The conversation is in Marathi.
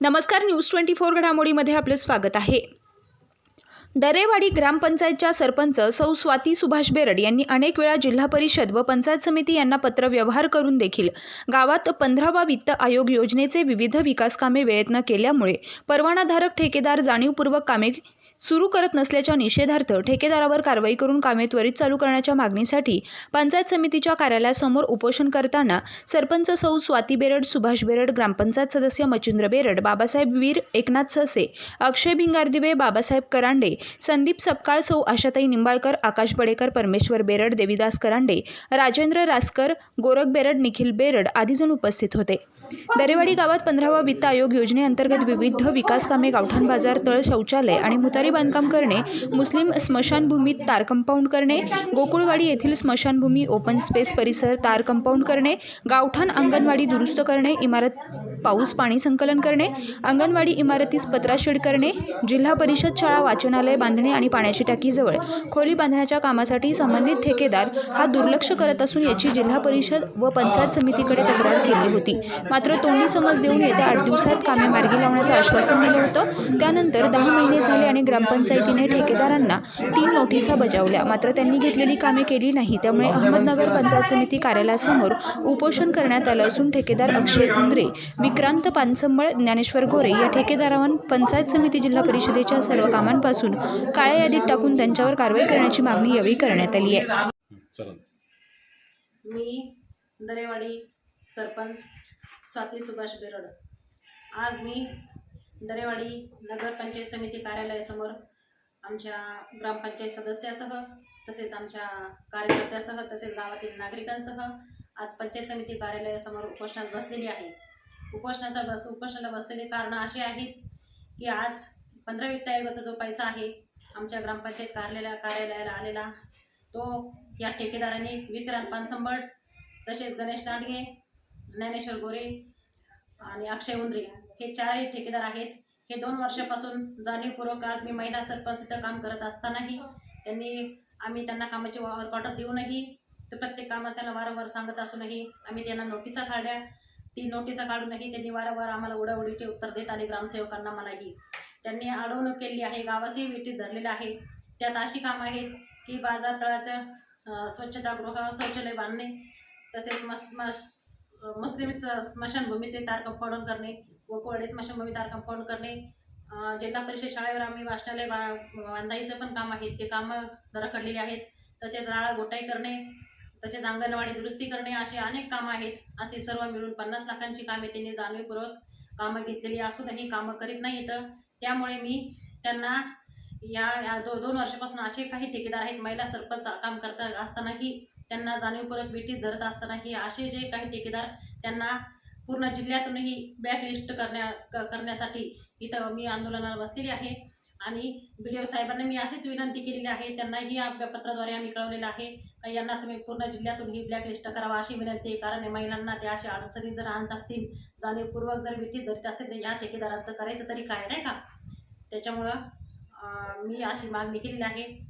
नमस्कार न्यूज ट्वेंटी फोर घडामोडीमध्ये आपले स्वागत आहे. दरेवाडी ग्रामपंचायतच्या सरपंच सौ स्वाती सुभाष बेरड यांनी अनेक वेळा जिल्हा परिषद व पंचायत समिती यांना पत्र व्यवहार करून देखील गावात पंधरावा वित्त आयोग योजनेचे विविध विकास कामे वेळेत न केल्यामुळे परवानाधारक ठेकेदार जाणीवपूर्वक कामे सुरू करत नसल्याच्या निषेधार्थ ठेकेदारावर कारवाई करून कामे त्वरित चालू करण्याच्या मागणीसाठी पंचायत समितीच्या कार्यालयासमोर उपोषण करताना सरपंच सौ स्वाती बेरड सुभाष बेरड ग्रामपंचायत सदस्य मच्छिंद्र बेरड बाबासाहेब वीर एकनाथ ससे अक्षय भिंगारदिवे बाबासाहेब करांडे संदीप सपकाळ सौ आशाताई निंबाळकर आकाश बडेकर परमेश्वर बेरड देविदास करांडे राजेंद्र रासकर गोरख बेरड निखिल बेरड आदीजण उपस्थित होते. दरेवाडी गावात पंधरावा वित्त आयोग योजनेअंतर्गत विविध विकास कामे गावठाण बाजार तळ शौचालय आणि मुतारी बांधकाम करणे मुस्लिम स्मशानभूमीत तार कंपाऊंड करणे गोकुळवाडी येथील स्मशानभूमी ओपन स्पेस परिसर तार कंपाऊंड करणे गावठाण अंगणवाडी दुरुस्त करणे इमारत पाऊस पाणी संकलन करणे अंगणवाडी इमारतीस पत्राशेड करणे जिल्हा परिषद शाळा वाचनालय बांधणे आणि पाण्याची टाकीजवळ खोली बांधण्याच्या कामासाठी संबंधित ठेकेदार हा दुर्लक्ष करत असून याची जिल्हा परिषद व पंचायत समितीकडे तक्रार केली होती. मात्र तोंडी समज देऊन येत्या आठ दिवसात कामे मार्गी लावण्याचं आश्वासन दिलं होतं. त्यानंतर दहा महिने झाले आणि ग्रामपंचायतीने ठेकेदारांना तीन नोटिसा बजावल्या. मात्र त्यांनी घेतलेली कामे केली नाही. त्यामुळे अहमदनगर पंचायत समिती कार्यालयासमोर उपोषण करण्यात आलं असून ठेकेदार अक्षय खुंद्रे विक्रांत पानसंबळ ज्ञानेश्वर गोरे या ठेकेदारावर पंचायत समिती जिल्हा परिषदेच्या सर्व कामांपासून काळ्या यादीत टाकून त्यांच्यावर कारवाई करण्याची मागणी यावेळी करण्यात आली आहे. मी दरेवाडी सरपंच स्वाती सुभाष बेरड. आज मी दरेवाडी नगरपंचायत समिती कार्यालयासमोर आमच्या ग्रामपंचायत सदस्यासह तसेच आमच्या कार्यकर्त्यासह तसेच गावातील नागरिकांसह आज पंचायत समिती कार्यालयासमोर उपोषणात बसलेली आहे. उपोषणाचा बस उपोषणाला बसलेली कारणं अशी आहेत की आज पंधरा वित्त आयोगाचा जो पैसा आहे आमच्या ग्रामपंचायत कार्यालया कार्यालयाला आलेला तो या ठेकेदारांनी विक्रांत पानसंबट तसेच गणेश नाडगे ज्ञानेश्वर गोरे आणि अक्षय उंद्रे हे चारही ठेकेदार आहेत. हे दोन वर्षापासून जाणीवपूर्वक आज मी महिला सरपंच इथं काम करत असतानाही त्यांनी आम्ही त्यांना कामाचे वावर ऑर्डर देऊनही ते प्रत्येक कामाच्याला वारंवार सांगत असूनही आम्ही त्यांना नोटिसा काढल्या. ती नोटिसा काढूनही त्यांनी वारंवार आम्हाला उडाउडीचे उत्तर देत आले ग्रामसेवकांना मलाही. त्यांनी अडवणूक केली आहे गावाचंही विटीत धरलेलं आहे. त्यात अशी कामं आहेत की बाजारतळाचं स्वच्छतागृह शौचालय बांधणे तसेच मस मस मुस्लिम स्मशानभूमीचे तार कंपाऊंड करणे गोकुवाडी स्मशानभूमी तार कंपाऊंड करणे जिल्हा परिषद शाळेवर आम्ही वाचनालय बा बांधायचं पण काम आहे. ते कामं रखडलेली आहेत. तसेच राळा गोटाई करणे तसेच अंगणवाडी दुरुस्ती करणे अशी अनेक कामं आहेत. अशी सर्व मिळून पन्नास लाखांची कामे त्यांनी जाणीवपूर्वक कामं घेतलेली असूनही कामं करीत नाहीत. त्यामुळे मी त्यांना या या दो दोन वर्षापासून असे काही ठेकेदार आहेत महिला सरपंच काम करता असतानाही त्यांना जाणीवपूर्वक भेटी धरत असताना हे असे जे काही ठेकेदार त्यांना पूर्ण जिल्ह्यातूनही बॅकलिस्ट करण्या क- करण्यासाठी इथं मी आंदोलनाला बसलेली आहे. आणि बी डी ओ साहेबांना मी अशीच विनंती केलेली आहे त्यांनाही आपल्या पत्राद्वारे आम्ही कळवलेलं आहे का यांना तुम्ही पूर्ण जिल्ह्यातून ही ब्लॅकलिस्ट करावा अशी विनंती आहे. कारण महिलांना त्या अशा अडचणी जर आणत असतील जाणीवपूर्वक जर विठी धरत असतील तर या ठेकेदारांचं करायचं तरी काय नाही का? त्याच्यामुळं मी अशी मागणी केलेली आहे.